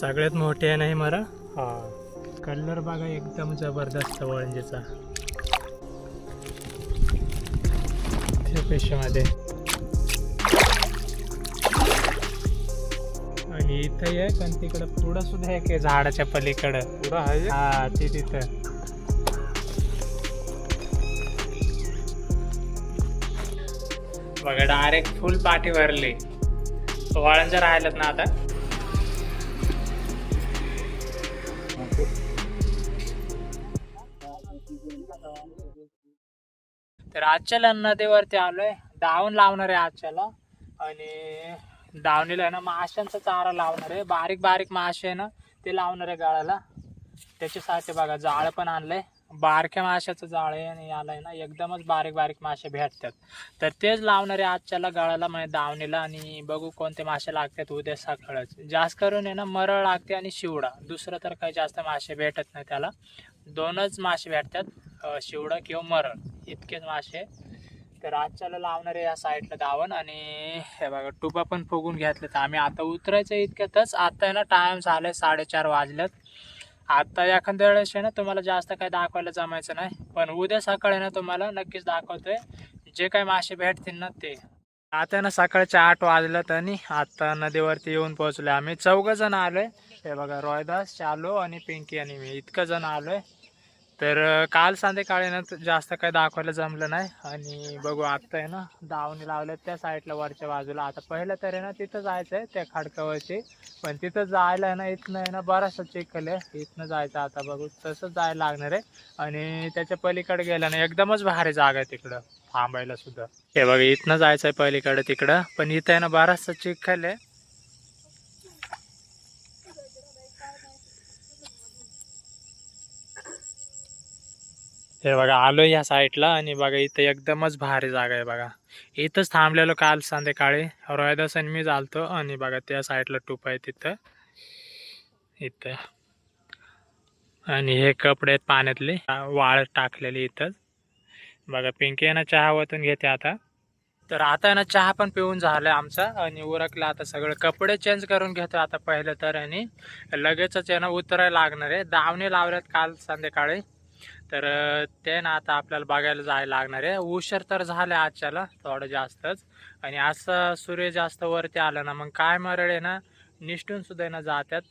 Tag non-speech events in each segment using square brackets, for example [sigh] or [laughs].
सगळ्यात मोठे आहे नाही मरा? हा. कलर बघा एकदम जबरदस्त वळंजीचा पेशमध्ये. आणि इथं एक आणि तिकडं पुढं सुद्धा आहे झाडाच्या पलीकडं. पुढं आहे हा ते तिथं. बघा डायरेक्ट फुल पाठी भरली. वळण राहिलं ना आता. आजच्याला नदीवरती आलोय. दावण लावणार आहे आजच्याला आणि दावणीला आहे ना माशांचा चारा लावणार आहे. बारीक बारीक मासे आहे ना ते लावणार आहे गाळाला त्याच्यासाठी बघा जाळं पण आणलंय. बारक्या माशाचं जाळ आहे आणि याला आहे ना एकदमच बारीक बारीक मासे भेटतात. तर तेच लावणार आहे आजच्याला गळाला म्हणजे दावणीला आणि बघू कोणते मासे लागतात उद्या सकाळच. जास्त करून आहे ना मरळ लागते आणि शिवडा. दुसरं तर काही जास्त मासे भेटत नाही त्याला. दोनच मासे भेटतात. शिवडा किंवा मरण इतकेच मासे. तर आजच्याला लावणार आहे या साईडला दावण आणि हे बघा टुबा पण फुगून घेतले तर आम्ही आता उतरायचं इतक्यातच. आता आहे ना टाइम आहे साडेचार वाजल्यात आता एखाद्या वेळेस आहे ना तुम्हाला जास्त काही दाखवायला जमायचं नाही. पण उद्या सकाळी ना तुम्हाला नक्कीच दाखवतोय. जे काही मासे भेटतील ना ते. आता ना सकाळच्या आठ वाजल्यात आणि आता नदीवरती येऊन पोहोचलो आम्ही. चौघ जण आलोय. हे बघा रॉयदास चालू आणि पिंकी आणि मी. इतकं जण आलोय. तर काल संध्याकाळी ना जास्त काही दाखवायला जमलं नाही. आणि बघू आता आहे ना दावणी लावल्यात त्या साईडला वरच्या बाजूला. आता पहिलं तर आहे ना तिथं जायचं आहे त्या खडकावरची पण तिथं जायला आहे ना इथनं आहे ना बराचसा चिखल आहे. इथनं जायचं आता बघू. तसंच जायला लागणार आहे. आणि त्याच्या पलीकडे गेलं ना एकदमच भारी जागा आहे तिकडं. थांबायला सुद्धा. हे बघा इथनं जायचं आहे पलीकडे तिकडं. पण इथं आहे ना बराचसा चिखल आहे. हे बघा आलो या साईडला आणि बघा इथं एकदमच भारी जागा आहे बघा. इथंच थांबलेलो काल संध्याकाळी. रोहिदास आणि मी चालतो आणि बघा त्या साईडला टूप आहे तिथं इथं. आणि हे कपडे आहेत पाण्यातले. वाळ टाकलेले इथंच बघा पिंकी आहे ना चहा वतून घेते आता. तर आता आहे ना चहा पण पिऊन झालाय आमचा आणि उरकला आता सगळं. कपडे चेंज करून घेतो आता पहिलं तर आणि लगेचच आहे ना उतरायला लागणार आहे. दावणी लावल्यात काल संध्याकाळी. तर ते ना आता आपल्याला बघायला जायला लागणार आहे. उशीर तर झालं आजच्याला थोडं जास्तच. आणि असं सूर्य जास्त वरती आला ना मग काय मरळ आहे ना निष्ठून सुद्धा ना जात्यात.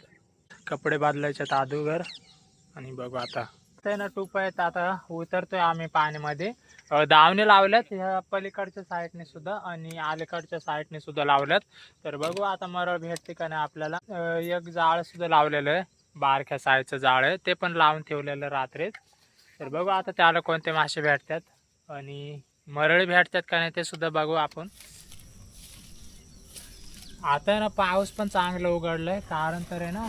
कपडे बदलायच्यात अदोगर. आणि बघू आता. ते ना टूप आहेत आता उतरतोय आम्ही पाण्यामध्ये. दावणी लावल्यात ह्या पलीकडच्या साईडने सुद्धा आणि अलीकडच्या साईडने सुद्धा लावल्यात. तर बघू आता मरळ भेटते का नाही आपल्याला. एक जाळ सुद्धा लावलेलं आहे. बारक्या साईडचं जाळ आहे. ते पण लावून ठेवलेलं रात्रीत. तर बघू आता त्याला कोणते मासे भेटतात. आणि मरळी भेटतात का नाही ते सुद्धा बघू आपण. आता आहे ना पाऊस पण चांगलं उघडलंय. कारण तर आहे ना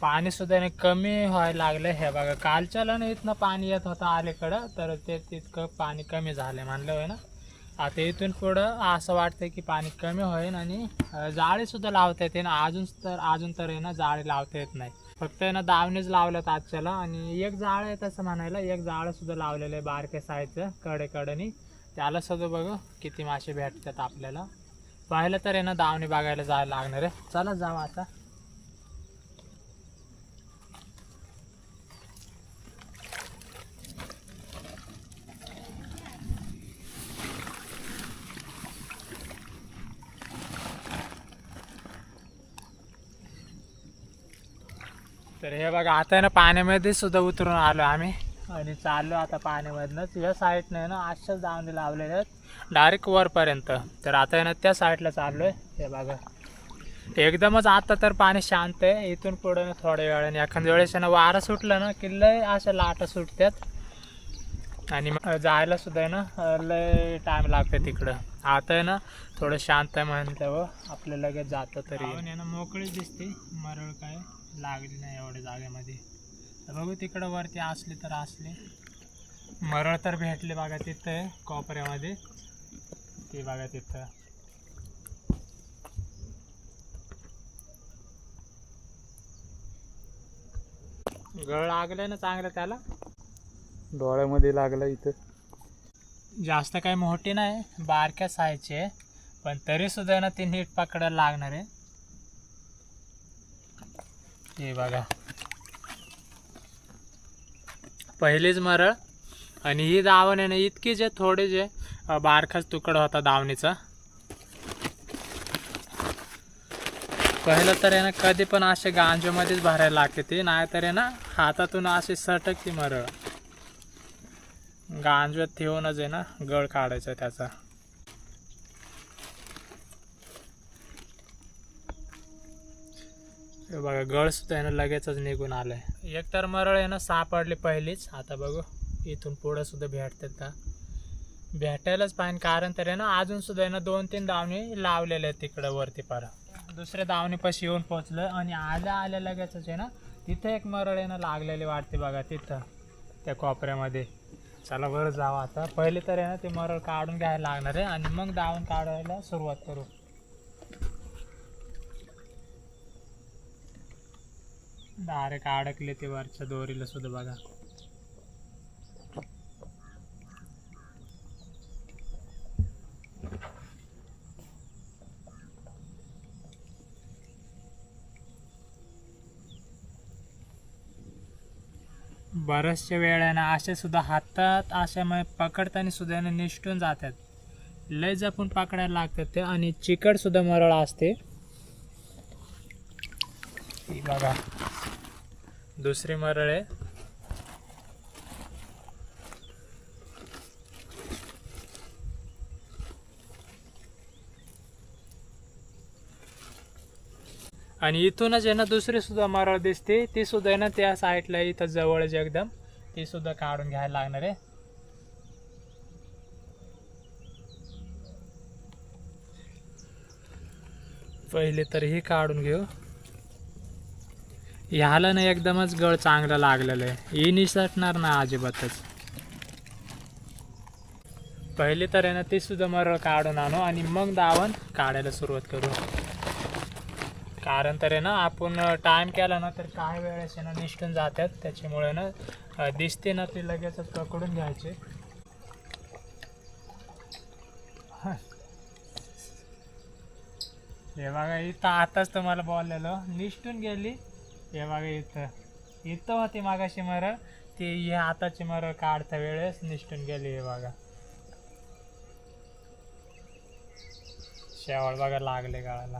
पाणी सुद्धा नाही कमी व्हायला लागलं हे बघा. कालच्याला ना इथनं पाणी येत होतं अलीकडं तर ते तितकं पाणी कमी झालंय म्हणलं होय ना. आता इथून पुढं असं वाटतंय की पाणी कमी होईल आणि जाळीसुद्धा लावता येते ना अजून तर अजून तर आहे ना जाळी लावता येत नाही. फक्त आहे ना दावणीच लावल्यात आजच्याला आणि एक जाळ आहे तसं म्हणायला एक जाळ सुद्धा लावलेलं आहे बारके साईजचं कडे कडेनी त्याला सुद्धा बघू किती मासे भेटतात आपल्याला. पाहिलं तर आहे ना दावणी बघायला जायला लागणार आहे. चला जाऊ आता. तर हे बघा आता आहे ना पाण्यामध्ये सुद्धा उतरून आलो आम्ही. आणि चाललो आता पाण्यामधनंच. या साईडनं ना आजच्याच दावणी लावलेले आहेत. डायरेक्ट वरपर्यंत. तर आता आहे ना त्या साईडला चाललो आहे हे बघा. एकदमच आता तर पाणी शांत आहे. इथून पुढे ना थोड्या वेळाने एखाद्या वेळेस ना वारं सुटलं ना की लय अशा लाटा सुटतात. आणि मग जायला सुद्धा आहे ना लय टाईम लागतो तिकडं. आता आहे ना थोडं शांत आहे म्हणल्यावर आपलं लगेच जातं तरी. ना मोकळीच दिसते. मरळ काय? लागली नाही एवढ्या जागेमध्ये. बघू तिकडं वरती असले तर असले. मरळ तर भेटले बघा तिथं आहे कोपऱ्यामध्ये. ते बघा तिथं. गळ लागले ना चांगलं त्याला? डोळ्यामध्ये लागला इथं. जास्त काही मोठी नाही बारक्या आहे. पण तरी सुद्धा ना ती नीट पकडायला लागणार आहे. हे बघा. पहिलीच मरळ. आणि ही दावण आहे ना इतकी जे थोडे जे बारखाच तुकडा होता दावणीचा. पहिलं तर आहे ना कधी पण असे गांजेमध्येच भरायला लागते ते. नाही तर आहे ना हातातून असे सटकते मरळ. गांजवत ठेवूनच आहे ना गळ काढायचा त्याचा. हे बघा गळ सुद्धा आहे ना लगेचच निघून आलंय. एक तर मरळ आहे ना सापडली पहिलीच. आता बघू इथून पुढंसुद्धा भेटतात का? भेटायलाच पाहिजे कारण तर आहे ना अजून सुद्धा आहे ना दोन तीन दावणी लावलेले आहेत तिकडं वरती पार. दुसऱ्या दावणीपाशी येऊन पोचलं आणि आल्या आल्या लगेचच आहे ना तिथं एक मरळ आहे ना लागलेली वाटते बघा तिथं त्या कोपऱ्यामध्ये. चला बरं जावं आता. पहिले तर आहे ना ते मरळ काढून घ्यायला लागणार आहे आणि मग दावून काढायला सुरुवात करू. डायरेक्ट अडकले ते वरच्या दोरीला सुद्धा बघा. बऱ्याचशा वेळेला असे सुद्धा हातात अशामुळे पकडताना सुद्धा निष्ठून जातात. लय जपून पकडायला लागतात ते आणि चिकट सुद्धा मरळ असते. बघा. दुसरी मरळ आहे. आणि इथूनच आहे ना दुसरी सुद्धा मरळ दिसते. ती सुद्धा आहे ना त्या साईडला इथं जवळच एकदम ती सुद्धा काढून घ्यायला लागणार आहे. पहिले तर ही काढून घेऊ. ह्याला ना एकदमच गळ चांगला लागलेलं आहे. ही निसटणार ना अजिबातच. पहिले तर आहे ना ते सुद्धा मरळ काढून आणू आणि मग दावण काढायला सुरुवात करू. कारण तर आहे ना आपण टाईम केला ना तर काही वेळेस आहे ना निष्ठून जातात. त्याच्यामुळे ना दिसते ना ते लगेचच पकडून घ्यायचे. हे बघा इथं आताच तुम्हाला बोललेलं. निष्ठून गेली हे बघा इथं. इथं होती मागाशी मर. ती हे हाताची मर काढता वेळेस निष्ठून गेली हे बघा. शेवळ बघा लागले गाळाला.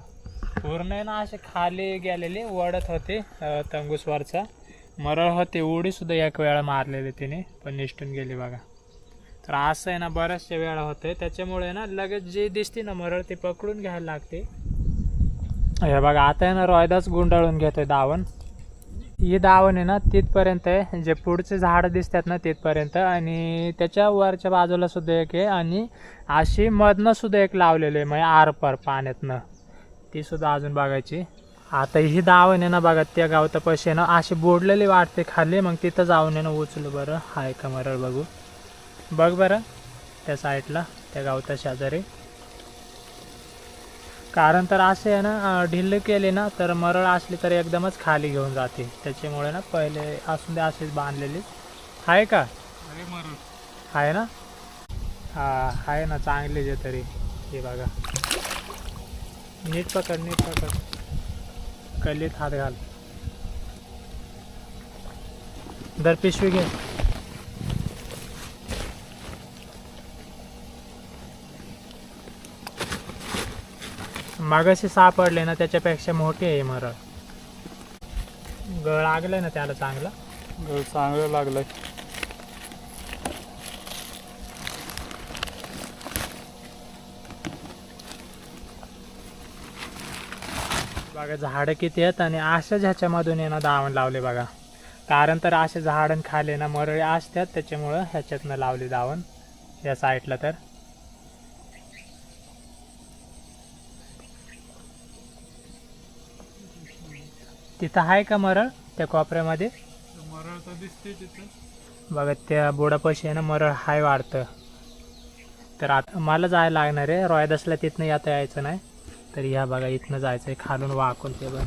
पूर्ण आहे ना असे खाली गेलेले ओढत होते अ, तंगूसवरचा. मरळ होते उडी सुद्धा एक वेळा मारलेली तिने पण निष्ठून गेली बघा. तर असं आहे ना बऱ्याचशा वेळा होते त्याच्यामुळे ना लगेच जे दिसते ना मरळ ते पकडून घ्यायला लागते. हे बघा आता आहे ना रॉयदाच गुंडाळून घेतोय दावण. ही दावण आहे ना तिथपर्यंत आहे. जे पुढचे झाडं दिसतात ना तिथपर्यंत. आणि त्याच्या वरच्या बाजूला सुद्धा एक आहे आणि अशी मधनं सुद्धा एक लावलेलं आहे म्हणजे आरपार पाण्यातनं. ती सुद्धा अजून बघायची. आता ही दावण आहे ना बघा त्या गावता आहे ना अशी बोडलेली वाटते खाली. मग तिथं जाऊन आहे ना उचलू बरं. हाय का मरळ बघू. बघ बरं त्या साईडला त्या गावता शेजारी. कारण तर असे आहे ना ढिल्ल केले ना तर मरळ असली तर एकदमच खाली घेऊन जाते. त्याच्यामुळे ना पहिले असून दे अशीच बांधलेली. आहे का? आहे ना? हा आहे ना चांगली जे तरी. हे बघा. नीट पकड नीट पकड. कलीत हात घाल. दर पिशवी घे. मागाशी सापडले ना त्याच्यापेक्षा मोठी आहे मरळ. गळ लागलंय ना त्याला चांगला? गळ चांगलं लागलंय. बघा झाडं किती आहेत आणि अशाच ह्याच्यामधून ना दावण लावले बघा. कारण तर असे झाडं खाले ना मरळे असतात त्याच्यामुळं ह्याच्यातनं लावले दावण. या साईडला तर. तिथं आहे का मरळ? त्या कोपऱ्यामध्ये? मरळ तर दिसते तिथं. बघा त्या बोडापाशी आहे ना मरळ हाय वाढतं. तर आता मला जायला लागणार आहे. रॉयदासला तिथनं येता यायचं नाही. तर ह्या बघा इथनं जायचं आहे खालून वाकून ते बघ.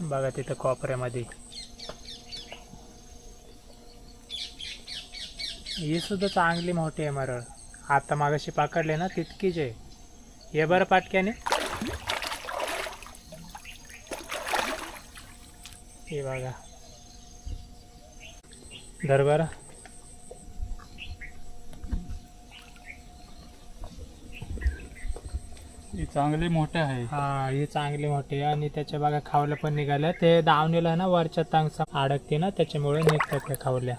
बघा तिथं कोपऱ्यामध्ये. ही सुद्धा चांगली मोठी आहे मरळ. आता मागाशी पकडले ना तितकीच आहे. हे बरं पाटक्याने. हे बघा. दरबार हे चांगले मोठे आहे. हा हे चांगले मोठे आणि त्याच्या बघा खावल्या पण निघाले. ते दावणीला ना वरच्या तांगसा अडकते ना त्याच्यामुळे निघतात त्या खावल्या.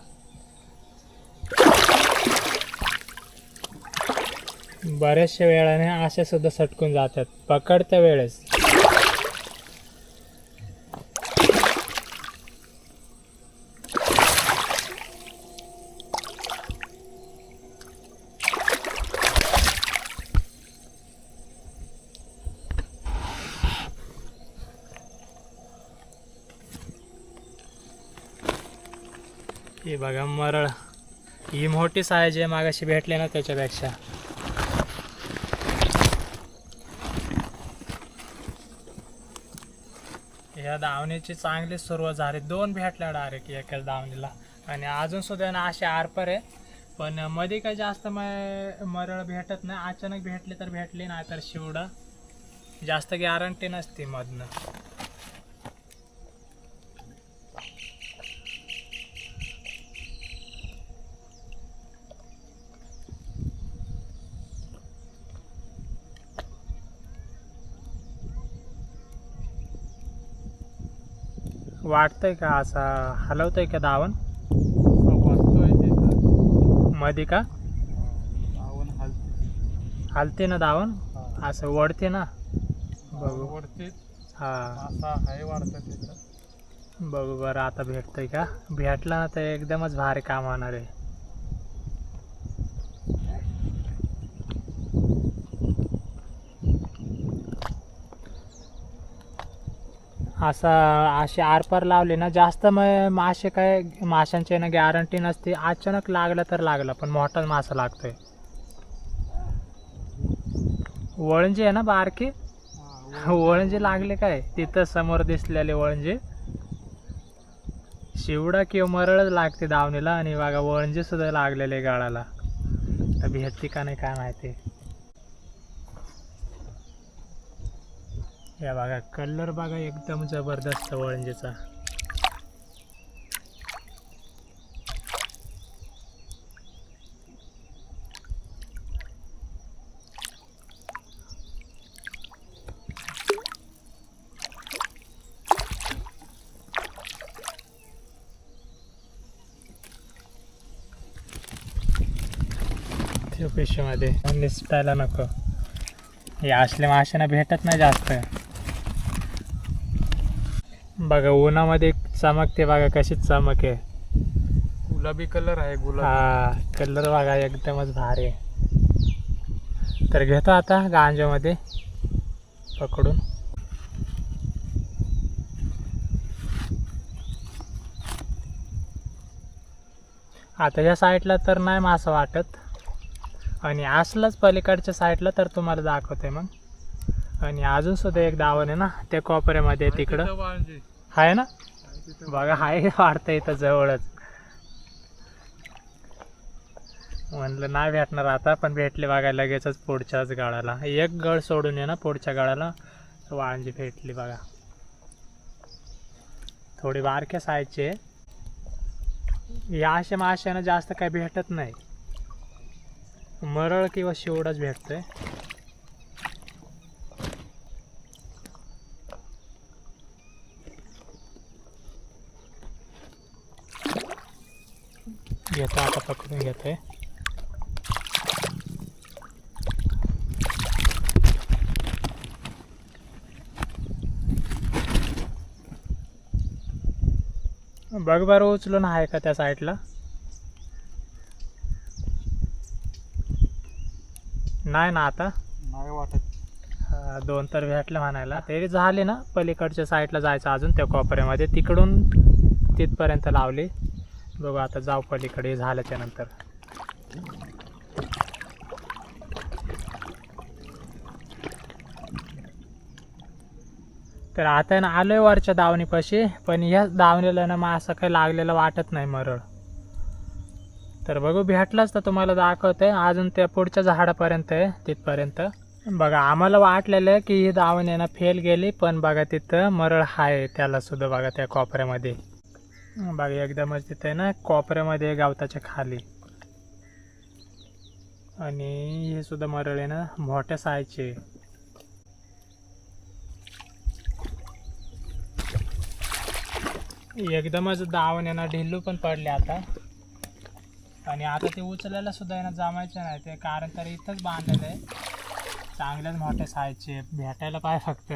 बऱ्याचशा वेळाने अशा सुद्धा सटकून जातात. पकडत्या वेळेस. हे बघा मरळ. ही मोठी साईज आहे मागाशी भेटले ना त्याच्यापेक्षा. ह्या धावण्याची चांगली सुरुवात झाली. दोन भेटल्या डायरेक्ट एकाच धावणीला आणि अजून सुद्धा ना असे आरपर आहे. पण मध्ये काही जास्त मग मरळ भेटत नाही. अचानक भेटले तर भेटली नाही तर शिवडा. जास्त गॅरंटी नसते मधनं. वाटतंय का असा? हलवतोय का दावण? मध्ये का? हलते हलते ना दावण? असं वडते ना? बघू. वरती हा. असा वाढतं तिथं बघू बरं आता भेटतंय का? भेटला ना तर एकदमच भारी काम होणार आहे. असा असे आरपार लावले ना जास्त मग मासे काय माशांची ना गॅरंटी नसते. अचानक लागलं तर लागलं पण मोठाच मासा लागतोय. वळंजी आहे ना बारकी? वळंजे. लागले काय? तिथं समोर दिसलेले वळंजे. शिवडा किंवा मरळच लागते दावणीला आणि बघा वळंजे सुद्धा लागलेले गाळाला. तर भेटते का नाही काय माहिती. या बघा कलर बघा एकदम जबरदस्त वळंजेचा. त्या पिशवीमध्ये निसटायला नको. हे असल्या माशांना भेटत नाही जास्त. बघा उन्हामध्ये चमकते बघा कशी चमक आहे. गुलाबी कलर आहे गुलाबी. हा कलर बघा एकदमच भारी आहे. तर घेतो आता गांजामध्ये पकडून. आता या साईडला तर नाही मासं वाटत. आणि असलंच पलीकडच्या साईडला तर तुम्हाला दाखवते मग. आणि अजून सुद्धा एक दावण आहे ना त्या कोपऱ्यामध्ये तिकडं. आहे ना? बघा हाय वाढतं इथं जवळच. म्हणलं नाही भेटणार आता पण भेटले बघा लगेचच पुढच्याच गाळाला. एक गळ सोडून ये ना पुढच्या गाळाला. वाळंजी भेटली बघा. थोडी बारक्या सायचे या अशा माश्यानं जास्त काही भेटत नाही. मरळ किंवा शिवडच भेटतोय. घेतो आता पकडून घेतोय. बघ बरं उचलून आहे का त्या साईडला? नाही ना आता? नाही वाटत. दोन तर भेटले म्हणायला. तरी झाले ना पलीकडच्या साईडला जायचं अजून त्या कोपऱ्यामध्ये. तिकडून तिथपर्यंत लावली. बघू आता जाऊ पलीकडे झाल्याच्यानंतर तर आता ना आलोय वरच्या दावणीपाशी पण या दावणीला ना मग असं काही लागलेलं वाटत नाही मरळ. तर बघू भेटलाच तर तुम्हाला दाखवते. अजून त्या पुढच्या झाडापर्यंत आहे तिथपर्यंत. बघा आम्हाला वाटलेलं की ही दावण ना फेल गेली पण बघा तिथं मरळ आहे त्याला सुद्धा बघा त्या कोपऱ्यामध्ये. बघा एकदमच तिथं आहे ना कोपऱ्यामध्ये गावताच्या खाली. आणि हे सुद्धा मरळ आहे ना मोठ्या सायचे एकदमच दावण आहे ना ढिल्लू पण पडले आता. आणि आता ते उचलायला सुद्धा आहे ना जमायचं नाही. ते कारण तर इथंच बांधलेलं आहे. चांगल्याच मोठ्या सायचे भेटायला पाय फक्त.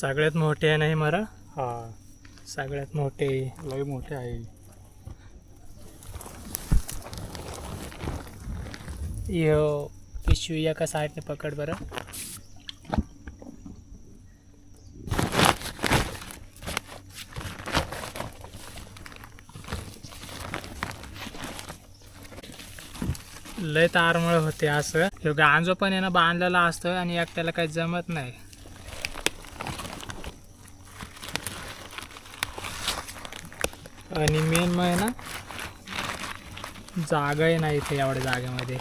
सगळ्यात मोठे आहे नाही मरा? हा. सगळ्यात मोठे. लय मोठे आहे. यो पिशवी एका साईडने पकड बरं? लय तारमळ होते असं. गांजो पण आहे ना बांधलेला असतं आणि एकट्याला काही जमत नाही. आणि मेन मग आहे ना जागाही नाही इथे एवढ्या जागेमध्ये.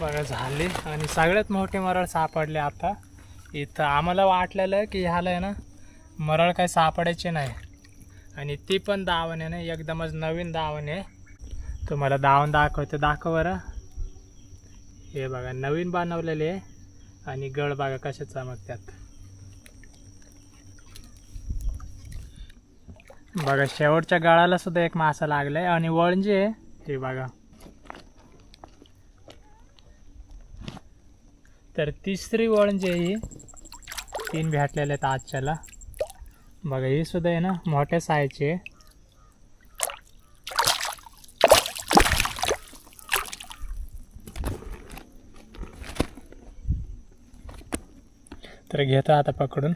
बघा झाले. आणि सगळ्यात मोठे मरळ सापडले आता. इथं आम्हाला वाटलेलं की ह्याला आहे ना मरळ काही सापडायचे नाही. आणि ती पण दावण आहे ना एकदमच नवीन दावण आहे. तुम्हाला दावण दाखवते दाखव बरं. हे बघा नवीन बनवलेले आहे. आणि गळ बघा कसे चमकतात. बघा शेवटच्या गळाला सुद्धा एक मासा लागलाय. आणि वळंजे आहे हे बघा. तर तिसरी वळंजी आहे ही तीन भेटलेले आहेत आजच्याला. बघा ही सुद्धा आहे ना मोठ्या सायचे तर घेतो आता पकडून.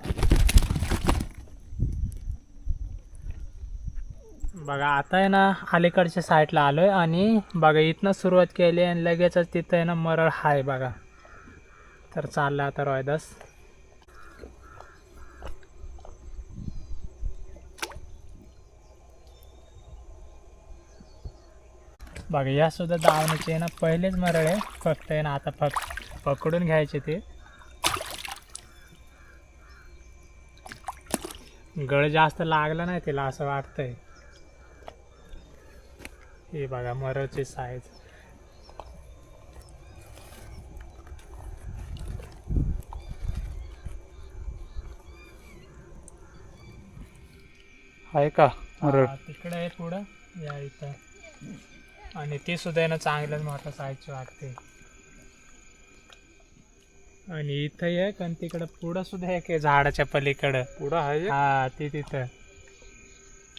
बघा आता आहे ना अलीकडच्या साईडला आलोय आणि बघा इथनं सुरुवात केली आणि लगेचच तिथं आहे ना मरळ हाय बघा. तर चाललं आता रोयदास. बघा या सुद्धा दावणीचे आहे ना पहिलेच मरळ आहे फक्त आहे ना आता फक्त पकडून घ्यायचे ते. गळ जास्त लागला नाही तिला असं वाटतंय. हे बघा मरळची साईज आहे का हा, तिकडे आहे पुढं. या इथं. आणि ते सुद्धा आहे ना चांगलंच मोठं साईजची वाटते. आणि इथं एक आणि तिकडं पुढं सुद्धा एक आहे झाडाच्या पलीकडं. पुढं आहे हा ती तिथं.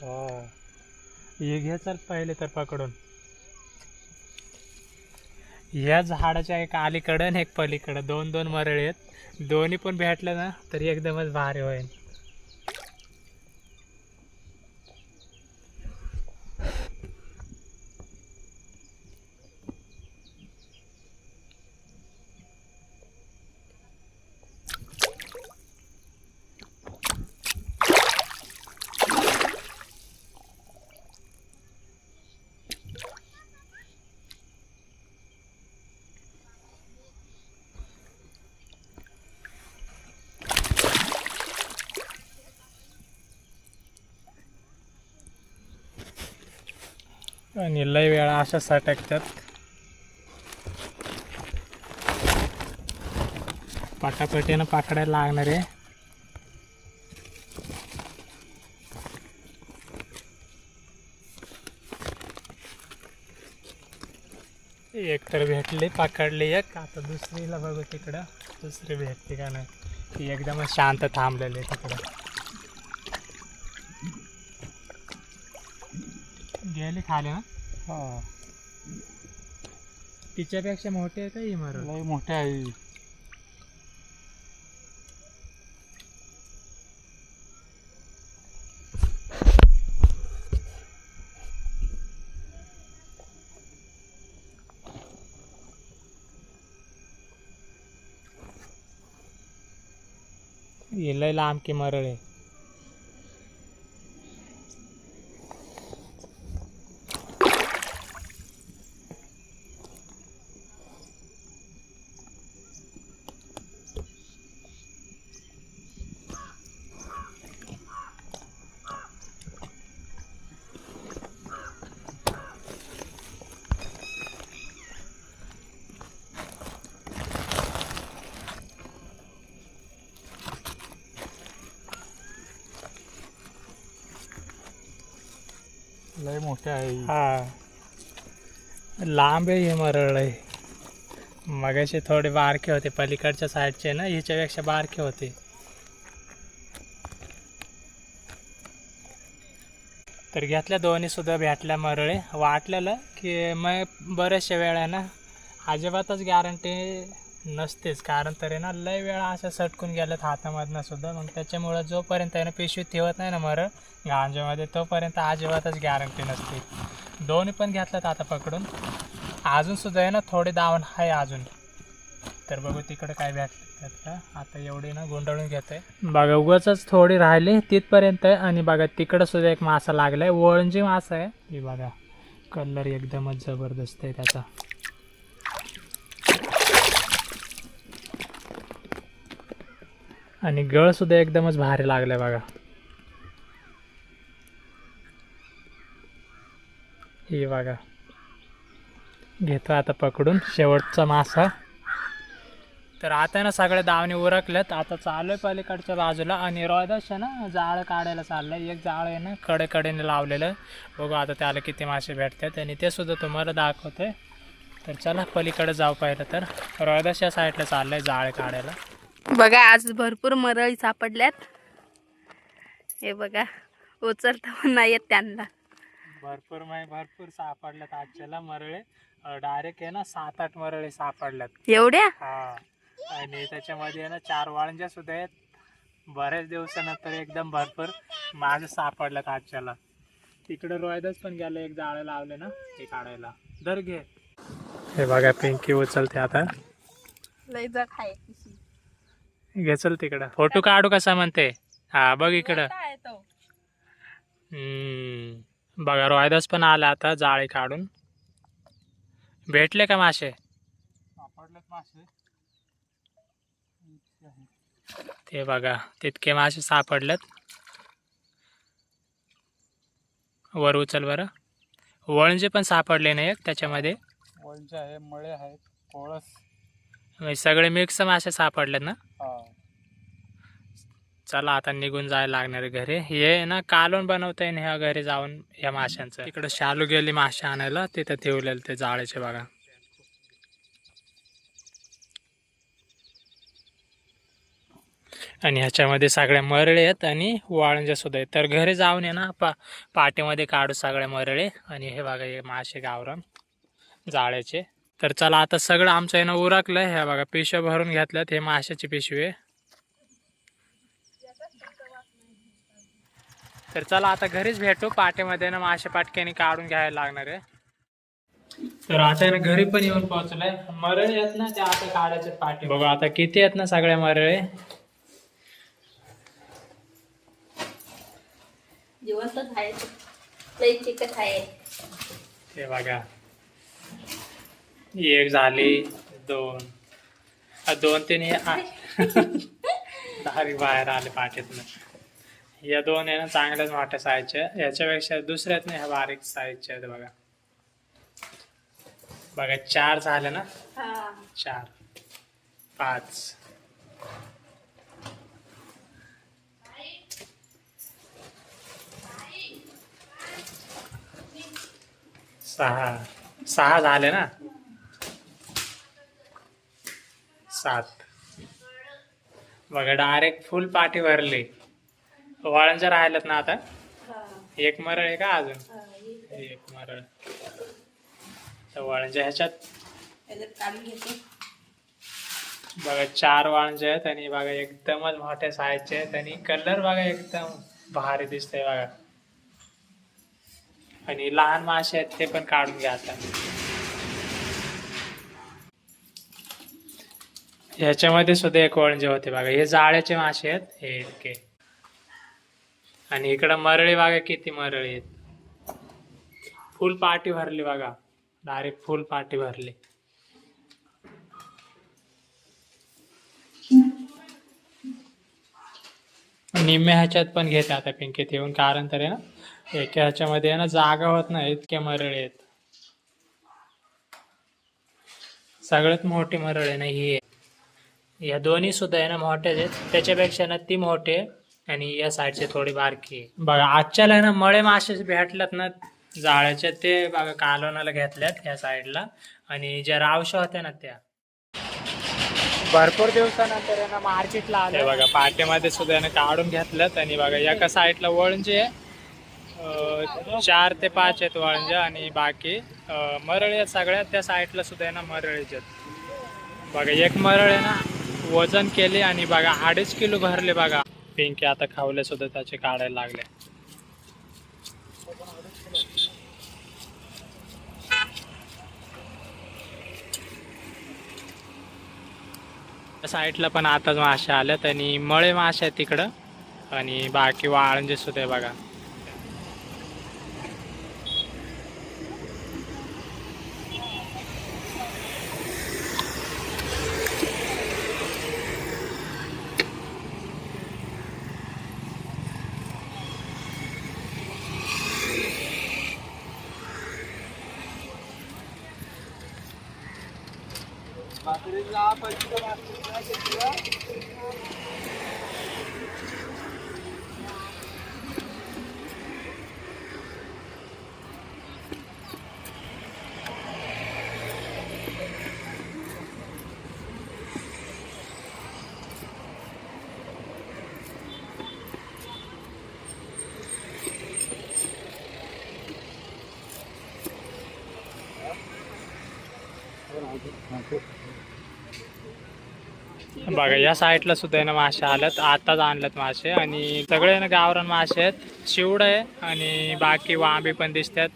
हा हे घे चल पहिले तर पकडून. या झाडाच्या एक अलीकडं आणि एक पलीकडं. दोन दोन मरळे आहेत. दोन्ही पण भेटलं ना तरी एकदमच भारी होईल. आणि लय वेळा अशा साठ्यात पाटापटीनं पाकडायला लागणार आहे. एक तर भेटले पाकडले एक. आता दुसरीला बघू तिकडं. दुसरी भेटते का नाही? ती एकदम शांत थांबलेली तिकडं. गेली खाली ना हा. तिच्यापेक्षा मोठी आहे का ही मरण लय मोठे आहे. हे लय लांब की मरळ आहे लय मोठे आहे हा. लांब आहे हे मरळ आहे. मगाशी थोडे बारके होते पलीकडच्या साईडचे ना हिच्यापेक्षा बारके होते. तर घेतल्या दोन्ही सुद्धा भेटल्या मरळे. वाटलेलं की मग बऱ्याचशा वेळा आहे ना अजिबातच गॅरंटी नसतेच कारण तरी ना लय वेळा अशा सटकून गेल्यात हातामधनं सुद्धा. मग त्याच्यामुळं जोपर्यंत आहे ना पिशवी ठेवत नाही ना मरळ गांजामध्ये तोपर्यंत अजिबातच गॅरंटी नसते. दोन्ही पण घेतल्यात आता पकडून. अजून सुद्धा आहे ना थोडे दावण आहे अजून. तर बघू तिकडे काय भेटलं का. आता एवढी ना गुंडाळून घेत आहे बघा उगाच थोडी राहिली तिथपर्यंत आहे. आणि बघा तिकडं सुद्धा एक मासा लागलाय. वळंजी मासा आहे. ही बघा कलर एकदमच जबरदस्त आहे त्याचा. आणि गळसुद्धा एकदमच भारी लागलं बघा. हे बघा. घेतो आता पकडून शेवटचा मासा. तर आता ना सगळे दावणे उरकलेत आता चालू आहे पलीकडच्या बाजूला आणि रोयदास आहे ना जाळं काढायला चाललंय. एक जाळं आहे ना कडेकडेने लावलेलं. बघू आता त्याला किती मासे भेटतात आणि ते सुद्धा तुम्हाला दाखवते. तर चला पलीकडे जाऊ पाहिलं तर. रोयदास या साईडला चाललंय जाळे काढायला. बघा आज भरपूर मरळी सापडल्यात. हे बघा उचलता पण नाही येत त्यांना. भरपूर म्हणजे भरपूर सापडल्यात आजच्याला मरळे. डायरेक्ट आहे ना सात आठ मरळे सापडल्यात. एवढ्या? हा. आणि त्याच्यामध्ये आहे ना चार वाळंज्या सुद्धा आहेत. बऱ्याच दिवसानंतर एकदम भरपूर माझे सापडल्यात आजच्याला. तिकडे रोयदच पण गेलं एक जाळं लावले ना ते काढायला. दर घे. हे बघा पिंकी उचलते आता. लय जग आहे घेचल तिकडं. फोटो काढू कसा म्हणते? हा बघ इकडं. काय तो. हम्म. बघा रोयदास पण आला आता जाळी काढून. भेटले का मासे? सापडलेत मासे. ते बघा तितके मासे सापडलेत. वर उचल बरं. वळंजे पण सापडले नाही त्याच्यामध्ये? वळचे आहे मळे आहेत कोळस. म्हणजे सगळे मिक्स मासे सापडलेत ना? चला आता निघून जायला लागणार घरी. हे ना कालवण बनवता येईल ह्या घरी जाऊन ह्या माशांचं. इकडं शालू गेली मासे आणायला तिथं ठेवलेले ते जाळेचे बघा. आणि ह्याच्यामध्ये सगळ्या मरळे आहेत आणि वाळंजे सुद्धा आहेत. तर घरी जाऊन ये ना पा पाटीमध्ये काढू सगळ्या मरळे. आणि हे बघा हे मासे गावरान जाळ्याचे. तर चला आता सगळं आमचं येणं उरकलं. हे बघा पिशव्या भरून घेतल्यात. हे माशाची पिशवी आहे. तर चला आता घरीच भेटू. पाट्यामध्ये ना मासे पाटक्याने काढून घ्यायला लागणार आहे. तर आता ना घरी पण येऊन पोहोचलोय. मरळे आहेत ना ते आता काढायचे पाटे बघू आता किती आहेत ना सगळ्या मरळे. हे बघा. एक झाली दोन. दोन तीन हे [laughs] दारी बाहेर आले पाठीतनं. या दोन आहे ना चांगल्याच मोठ्या साईजच्या याच्यापेक्षा दुसऱ्यात नाही ह्या बारीक साईजच्या आहेत बघा. बघा चार झाले ना? चार. पाच. सहा. सहा झाले ना? सात. बघा डायरेक्ट फुल पाठी भरली. वाळंच्या राहिल्यात ना आता? एक मरळ आहे का अजून? एक मरळ. तर वाळंच्या ह्याच्यात? बघा चार वाळंजे आहेत आणि बघा एकदमच मोठ्या साईजचे आहेत आणि कलर बघा एकदम भारी दिसतंय बघा. आणि लहान मासे आहेत ते पण काढून घ्या आता. ह्याच्यामध्ये सुद्धा एक वळंजे होते बघा हे जाळ्याचे मासे आहेत हे इतके. आणि इकडं मरळी बघा किती मरळी आहेत. फुल पाटी भरली बघा डायरेक्ट फुल पाटी भरली. निम्म्या ह्याच्यात पण घेते आता पिंकीत येऊन कारण तर आहे ना एका ह्याच्यामध्ये ना जागा होत नाही इतके मरळी आहेत. सगळ्यात मोठी मरळ आहे ना ही या दोन्ही सुद्धा आहे ना मोठेच आहेत. त्याच्यापेक्षा ना ती मोठी आणि या साईडचे थोडी बारकी आहे. बघा आजच्याला आहे ना मळे मासे भेटल्यात ना जाळ्याचे ते बघा कालवणाला घेतल्यात या साईडला. आणि ज्या रावशा होत्या ना त्या. भरपूर दिवसानंतर आहे ना मार्केटला आले बघा पाट्यामध्ये सुद्धा आहे ना काढून घेतल्यात. आणि बघा एका साईडला वळंजे आहे. अं, चार ते पाच आहेत वळंजे आणि बाकी अं, मरळ आहेत सगळ्यात त्या साईडला सुद्धा आहे ना मरळीचे आहेत. बघा एक मरळ आहे ना वजन केले आणि बघा अडीच किलो भरले बघा. पिंकी आता खावले सुद्धा त्याचे काढायला लागले. साईडला पण आताच मासे आल्यात आणि मळे मासे आहेत तिकडं. आणि बाकी वाळंजे सुद्धा आहे बघा. बघा या साईडला सुद्धा आहे ना मासे आल्यात. आताच आणल्यात मासे आणि सगळे ना गावरान मासे आहेत. शिवड आहे आणि बाकी वांबे पण दिसतात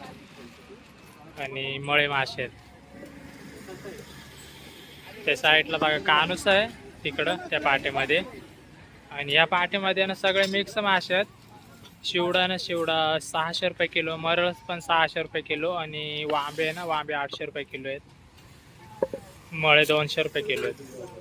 आणि मळे मासे आहेत. त्या साईडला बघा कानूस आहे तिकडं त्या पाठीमध्ये. आणि या पाट्यामध्ये ना सगळे मिक्स मासे आहेत. शिवडा ना शिवडा सहाशे रुपये किलो मरळ पण सहाशे रुपये किलो आणि वांबे आहे ना वांबे आठशे रुपये किलो आहेत. मळे दोनशे रुपये किलो आहेत.